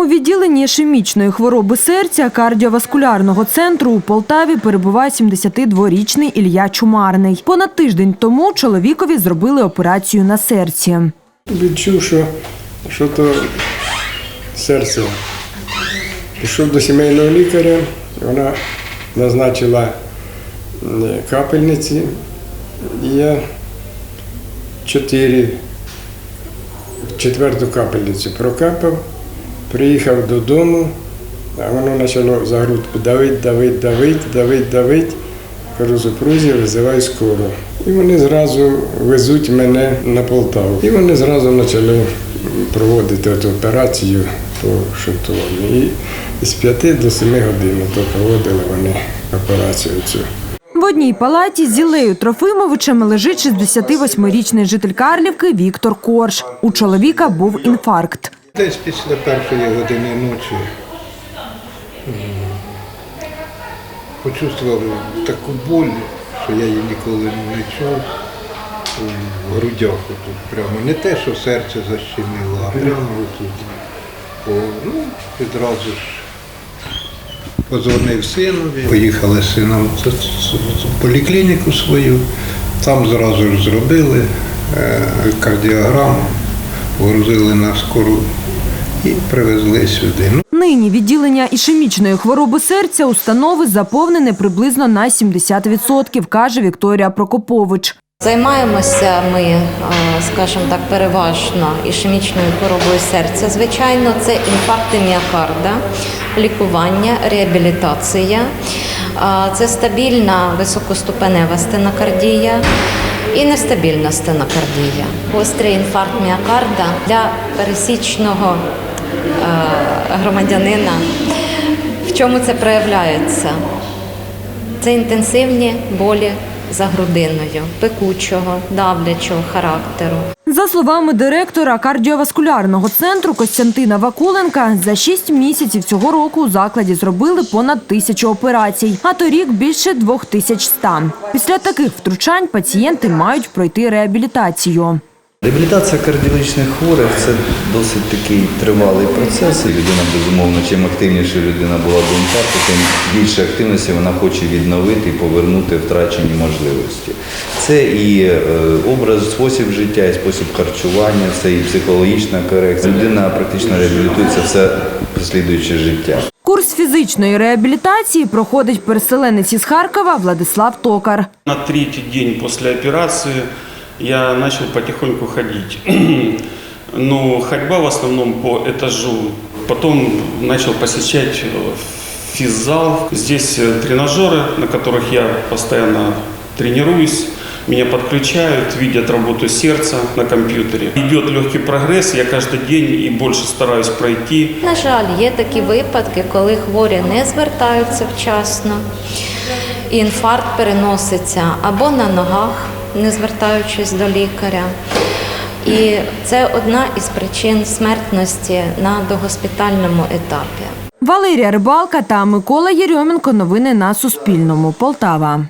У відділенні ішемічної хвороби серця кардіоваскулярного центру у Полтаві перебуває 72-річний Ілля Чумарний. Понад тиждень тому чоловікові зробили операцію на серці. Відчув, що, що то серце. Пішов до сімейного лікаря, вона назначила капельниці. Я чотири, четверту капельницю прокапав, приїхав додому, а воно почало за грудку давить, давить, давить, давить, давить. Кажу, супрузі, визивай скору. І вони зразу везуть мене на Полтаву. І вони зразу почали проводити цю операцію по шунтуванню. І з 5 до 7 годин то проводили вони операцію цю. В одній палаті з Ілею Трофимовичем лежить 68-річний житель Карлівки Віктор Корж. У чоловіка був інфаркт. Десь після першої години ночі почувствував таку боль, що я її ніколи не чув у грудях тут прямо. Не те, що серце защемило, а прямо тут. О, ну, відразу ж позвонив синові. Поїхали з сином в- в в поліклініку свою, там зразу ж зробили е, кардіограму, погрузили на скору і привезли сюди. Ну, Нині відділення ішемічної хвороби серця установи заповнене приблизно на 70%, каже Вікторія Прокопович. Займаємося ми, е, скажімо так, переважно ішемічною хворобою серця. Звичайно, це інфаркти міокарда, лікування, реабілітація, це стабільна високоступенева стенокардія і нестабільна стенокардія. Гострий інфаркт міокарда для пересічного е, громадянина. В чому це проявляється? Це інтенсивні болі за грудиною, пекучого, давлячого характеру. За словами директора кардіоваскулярного центру Костянтина Вакуленка, за 6 місяців цього року у закладі зробили понад тисячу операцій, а торік більше 2100. Після таких втручань пацієнти мають пройти реабілітацію. Реабілітація кардіологічних хворих це досить такий тривалий процес. Людина, безумовно, чим активніше людина була до інфаркту, тим більше активності вона хоче відновити і повернути втрачені можливості. Це і е, образ, спосіб життя, і спосіб харчування, це і психологічна корекція. Людина практично реабілітується все послідуюче життя. Курс фізичної реабілітації проходить переселенець із Харкова Владислав Токар. На третий день после операции я начал потихоньку ходить. Но ходьба в основном по этажу. Потом начал посещать э, физзал. Здесь э, тренажеры, на которых я постоянно тренируюсь. Меня подключают, видят работу сердца на компьютере. Идет легкий прогресс, я каждый день и больше стараюсь пройти. На жаль, є такі випадки, коли хворі не звертаються вчасно, і інфаркт переноситься або на ногах, не звертаючись до лікаря. І це одна із причин смертності на догоспітальному етапі. Валерія Рибалка та Микола Єрьоменко. Новини на Суспільному. Полтава.